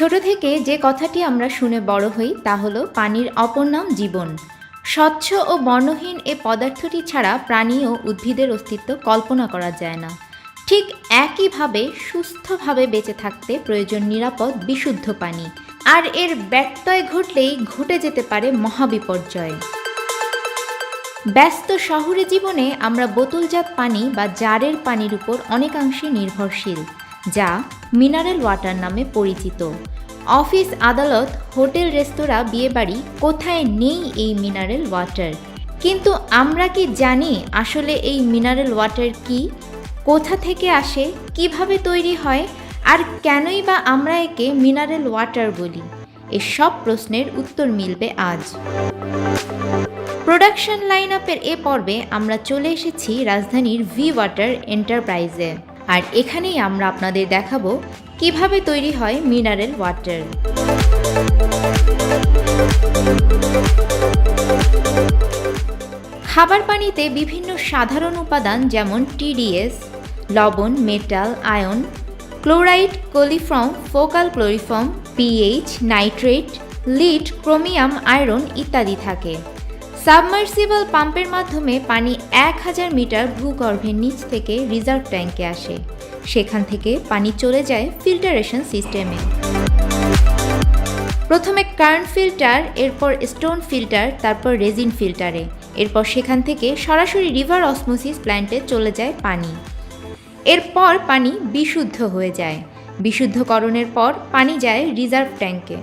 ছোট থেকে যে কথাটি আমরা শুনে বড় হই তা হলো পানির অপর নাম জীবন। স্বচ্ছ ও বর্ণহীন এ পদার্থটি ছাড়া প্রাণী ও উদ্ভিদের অস্তিত্ব কল্পনা করা যায় না। ঠিক একইভাবে সুস্থভাবে বেঁচে থাকতে প্রয়োজন নিরাপদ, বিশুদ্ধ পানি। আর এর ব্যত্যয় ঘটলেই ঘটে যেতে পারে মহাবিপর্যয়। ব্যস্ত শহুরে জীবনে আমরা বোতলজাত পানি বা জারের পানির উপর অনেকাংশে নির্ভরশীল। যা মিনারেল ওয়াটার নামে পরিচিত। অফিস, আদালত, হোটেল, রেস্তোরাঁ, বিয়েবাড়ি কোথায় নেই এই মিনারেল ওয়াটার? কিন্তু আমরা কি জানি আসলে এই মিনারেল ওয়াটার কি? কোথা থেকে আসে? কীভাবে তৈরি হয়? আর কেনই বা আমরা একে মিনারেল ওয়াটার বলি? এসব প্রশ্নের উত্তর মিলবে আজ। প্রোডাকশন লাইন আপের এ পর্বে আমরা চলে এসেছি রাজধানীর ভি ওয়াটার এন্টারপ্রাইজে। আর এখানেই আমরা আপনাদের দেখাবো কীভাবে তৈরি হয় মিনারেল ওয়াটার। খাবার পানিতে বিভিন্ন সাধারণ উপাদান যেমন টিডিএস, লবণ, metal, ion, chloride, coliform, faecal coliform, pH, nitrate lead chromium, iron ইত্যাদি থাকে। সাবমার্সিবল পাম্পের মাধ্যমে পানি এক হাজার মিটার ভূগর্ভের নিচ থেকে রিজার্ভ ট্যাঙ্কে আসে। সেখান থেকে পানি চলে যায় ফিল্টারেশন সিস্টেমে। প্রথমে কার্ন ফিল্টার, এরপর স্টোন ফিল্টার, তারপর রেজিন ফিল্টারে। এরপর সেখান থেকে সরাসরি রিভার অসমোসিস প্ল্যান্টে চলে যায় পানি। এরপর পানি বিশুদ্ধ হয়ে যায়। বিশুদ্ধকরণের পর পানি যায় রিজার্ভ ট্যাঙ্কে।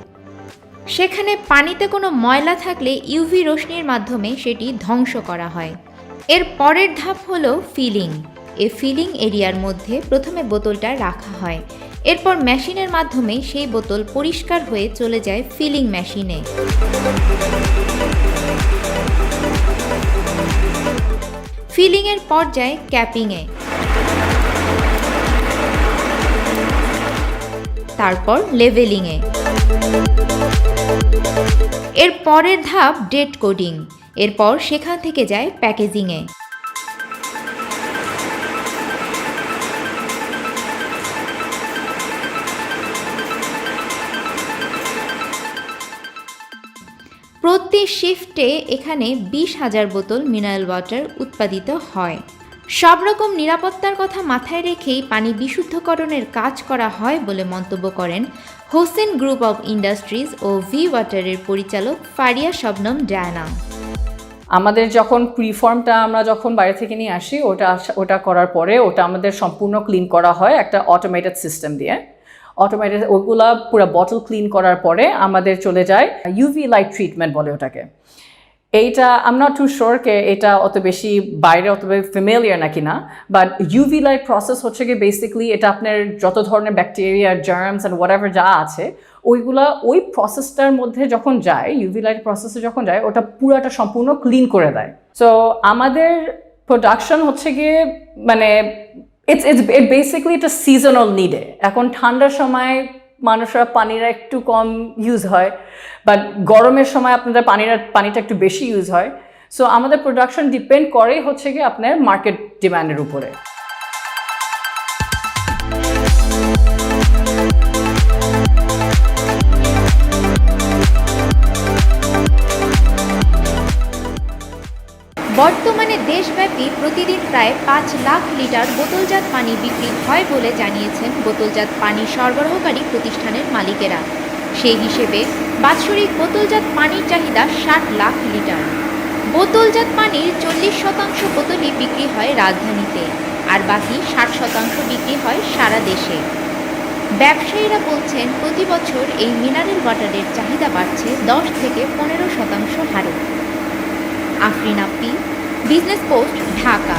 সেখানে পানিতে কোনো ময়লা থাকলে ইউভি রশ্মির মাধ্যমে সেটি ধ্বংস করা হয়। এর পরের ধাপ হলো ফিলিং। এ ফিলিং এরিয়ার মধ্যে প্রথমে বোতলটা রাখা হয়। এরপর মেশিনের মাধ্যমে সেই বোতল পরিষ্কার হয়ে চলে যায় ফিলিং মেশিনে। ফিলিংয়ের পর্যায়ে ক্যাপিংয়ে তারপর লেভেলিংয়ে এর পরের ধাপ ডেট কোডিং। এরপর সেখান থেকে যায় প্যাকেজিংয়ে। প্রতি শিফটে এখানে বিশ হাজার বোতল মিনারেল ওয়াটার উৎপাদিত হয়। সব রকম নিরাপত্তার কথা মাথায় রেখেই পানি বিশুদ্ধকরণের কাজ করা হয় বলে মন্তব্য করেন হোসেন গ্রুপ অব ইন্ডাস্ট্রিজ ও ভি ওয়াটারের পরিচালক ফারিয়া শবনম ডায়ানা। আমাদের যখন প্রিফর্মটা আমরা যখন বাইরে থেকে নিয়ে আসি, ওটা ওটা করার পরে ওটা আমাদের সম্পূর্ণ ক্লিন করা হয় একটা অটোমেটেড সিস্টেম দিয়ে। অটোমেটেড ওগুলা পুরো বটল ক্লিন করার পরে আমাদের চলে যায় ইউভি লাইট ট্রিটমেন্ট বলে ওটাকে। এইটা আম নট টু শিওর কে এটা অত বেশি বাইরে, অত ফেমিলিয়ার নাকি না বাট ইউভি লাইট প্রসেস হচ্ছে গিয়ে বেসিকলি এটা আপনার যত ধরনের bacteria germs and whatever যা আছে, ওইগুলা ওই প্রসেসটার মধ্যে যখন যায় ইউভি লাইট প্রসেসে যখন যায়, ওটা পুরাটা সম্পূর্ণ ক্লিন করে দেয়। সো আমাদের প্রোডাকশন হচ্ছে গিয়ে মানে ইটস ইটস ইট বেসিকলি এটা সিজনাল নিডে এখন ঠান্ডার সময় মানুষরা পানিরা একটু কম ইউজ হয় বাট গরমের সময় আপনাদের পানিরা, পানিটা একটু বেশি ইউজ হয়। সো আমাদের প্রোডাকশন ডিপেন্ড করেই হচ্ছে গিয়ে আপনার মার্কেট ডিমান্ডের উপরে। দেশব্যাপী প্রতিদিন প্রায় পাঁচ লাখ লিটার বোতলজাত পানি বিক্রি হয় বলে জানিয়েছেন বোতলজাত পানি সরবরাহকারী প্রতিষ্ঠানের মালিকেরা। সেই হিসেবে বাৎসরিক বোতলজাত পানির চাহিদা ষাট লাখ লিটার। বোতলজাত পানির চল্লিশ শতাংশ বোতলই বিক্রি হয় রাজধানীতে আর বাকি ষাট শতাংশ বিক্রি হয় সারা দেশে। ব্যবসায়ীরা বলছেন, প্রতি বছর এই মিনারেল ওয়াটারের চাহিদা বাড়ছে দশ থেকে পনেরো শতাংশ হারে। আফরিন আপ্পি बिज़नेस पोस्ट ढाका।